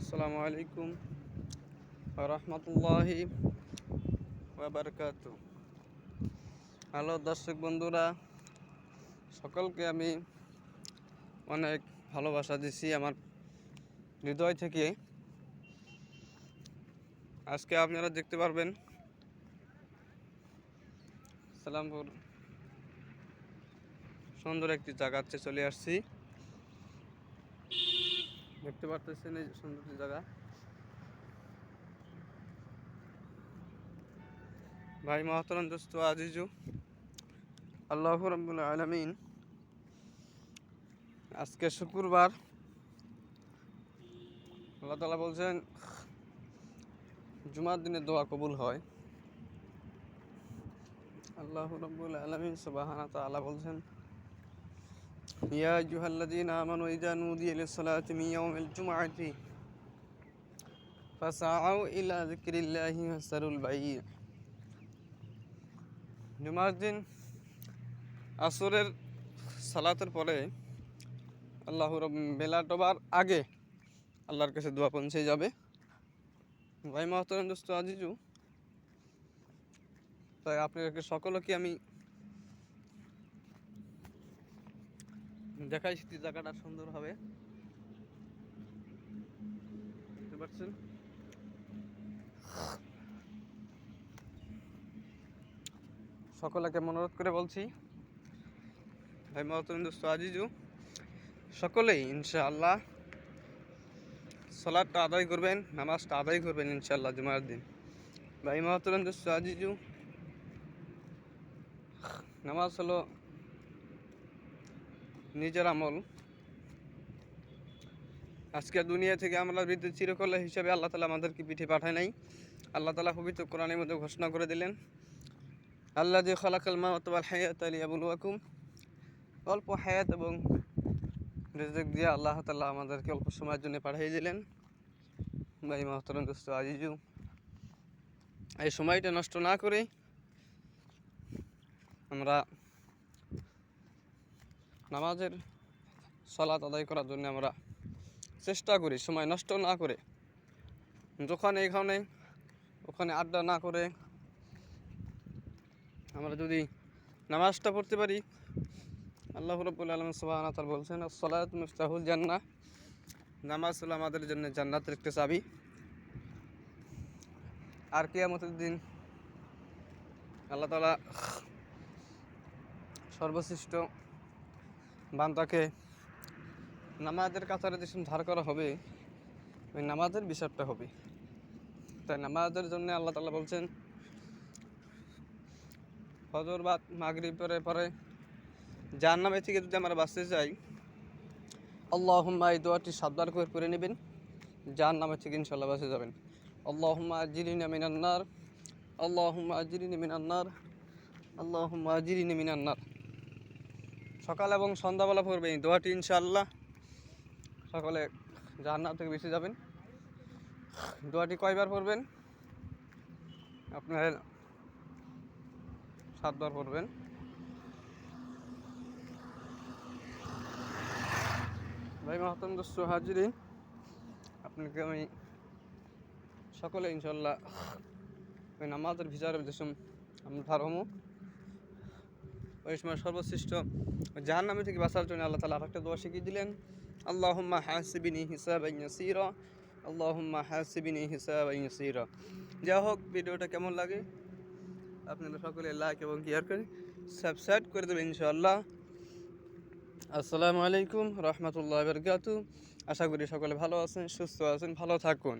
আসসালামু আলাইকুম রহমতুল্লাহি বারকাত হ্যালো দর্শক বন্ধুরা, সকলকে আমি অনেক ভালোবাসা দিছি আমার হৃদয় থেকে। আজকে আপনারা দেখতে পারবেন সালামপুর সুন্দর একটি জায়গাতে চলে আসছি। দেখতে পারতেছেন এই সুন্দর জায়গা। ভাই মহতরম দোস্ত, আজিজু। আল্লাহ রব্বুল আলমিন আজকে শুক্রবার। আল্লাহ তালা বলছেন, জুমার দিনে দোয়া কবুল হয়। আল্লাহ রব্বুল আলমিন সুবাহানা তাআলা বলছেন يا أيها الذين آمنوا إذا نودي للصلاة من يوم الجمعة فسعوا إلى ذكر الله وذروا البيع জুমার দিন আসরের সালাতের পরে আল্লাহ রব বেলা ডোবার আগে আল্লাহর কাছে দোয়া পৌঁছে যাবে ভাই মহতরম দোস্ত আজিজু তাই আপনাদেরকে সকলকে আমি দেখাই শীতি জায়গাটা সুন্দর হবে। সকলকে অনুরোধ করে বলছি ভাই মহতমিন দোস্ত আজিজু। সকলেই ইনশাআল্লাহ সলাটটা আদায় করবেন, নামাজটা আদায় করবেন ইনশাআল্লাহ জুমার দিন। ভাই মহতমিন দোস্ত আজিজু, নামাজ হলো নিজের আমল। আজকে দুনিয়া থেকে আমরা বৃদ্ধ চিরকল্লা হিসাবে আল্লাহ তালা আমাদেরকে পিঠে পাঠায় নাই। আল্লাহ তালা পবিত্র কোরআনের মধ্যে ঘোষণা করে দিলেন আল্লাহ যে খালাকাল মাওয়াল হায়াত আলী আবুল ওয়াকুম অল্প হায়াত এবং রেজেক দিয়ে আল্লাহ তালা আমাদেরকে অল্প সময়ের জন্য পাঠিয়ে দিলেন। ভাই মহতরম দোস্ত আজিজু, এই সময়টা নষ্ট না করে আমরা নামাজের সলাত আদায় করার জন্য আমরা চেষ্টা করি, সময় নষ্ট না করে। যখন এইখানে, ওখানে আড্ডা না করে আমরা যদি নামাজটা পড়তে পারি, আল্লাহ রব্বুল আলম সুবাহ তার বলছেন সলাত মুস্তাহুল জান্না নামাজ হলো আমাদের জন্য জান্নাতের একটি চাবি। আর কেয়ামতের দিন আল্লাহ তালা সর্বশ্রেষ্ঠ বান্দাকে নামাজের কাছারে যেসব ধার করা হবে, ওই নামাজের বিষয়টা হবে। তাই নামাজের জন্য আল্লাহ তালা বলছেন ফজর বা মাগরিব পরে পরে যার নামে থেকে যদি আমরা বাঁচতে চাই, আল্লাহম্মা এই দোয়াটি সাবধান করে করে নেবেন যার নামে থেকে ইনশাল্লাহ বাঁচে যাবেন। আল্লাহম্মা আজিরিনা মিনান্নার আল্লাহম্মা আজিরিনি মিনান্নার আল্লাহম্মা আজিরিনি মিনান্নার সকাল এবং সন্ধ্যাবেলা পড়বেন এই দোয়াটি ইনশাল্লাহ সকালে জাহান্নাম থেকে বেঁচে যাবেন। দোয়াটি কয়বার পড়বেন? আপনার সাতবার পড়বেন। ভাই মাহতাম দোস্ত হাজিরি আপনাকে আমি সকলে ইনশাল্লাহ নামাজের ভিজার যেসব আমরা ধারমো ওই সময় সর্বশ্রেষ্ঠ জাহান নামে থেকে বাঁচার জন্য আল্লাহ তালা আরেকটা দোয়া শিখিয়ে দিলেন, আল্লাহুম্মা হাসিবিনি হিসাব ইয়াসিরা, আল্লাহুম্মা হাসিবিনি হিসাব ইয়াসিরা। যা হোক, ভিডিওটা কেমন লাগে, আপনারা সকলে লাইক এবং কেয়ার করে সাবস্ক্রাইব করে দেবেন ইনশাআল্লাহ। আসসালামু আলাইকুম রহমতুল্লাহ বরকাতু আশা করি সকলে ভালো আছেন, সুস্থ আছেন, ভালো থাকুন।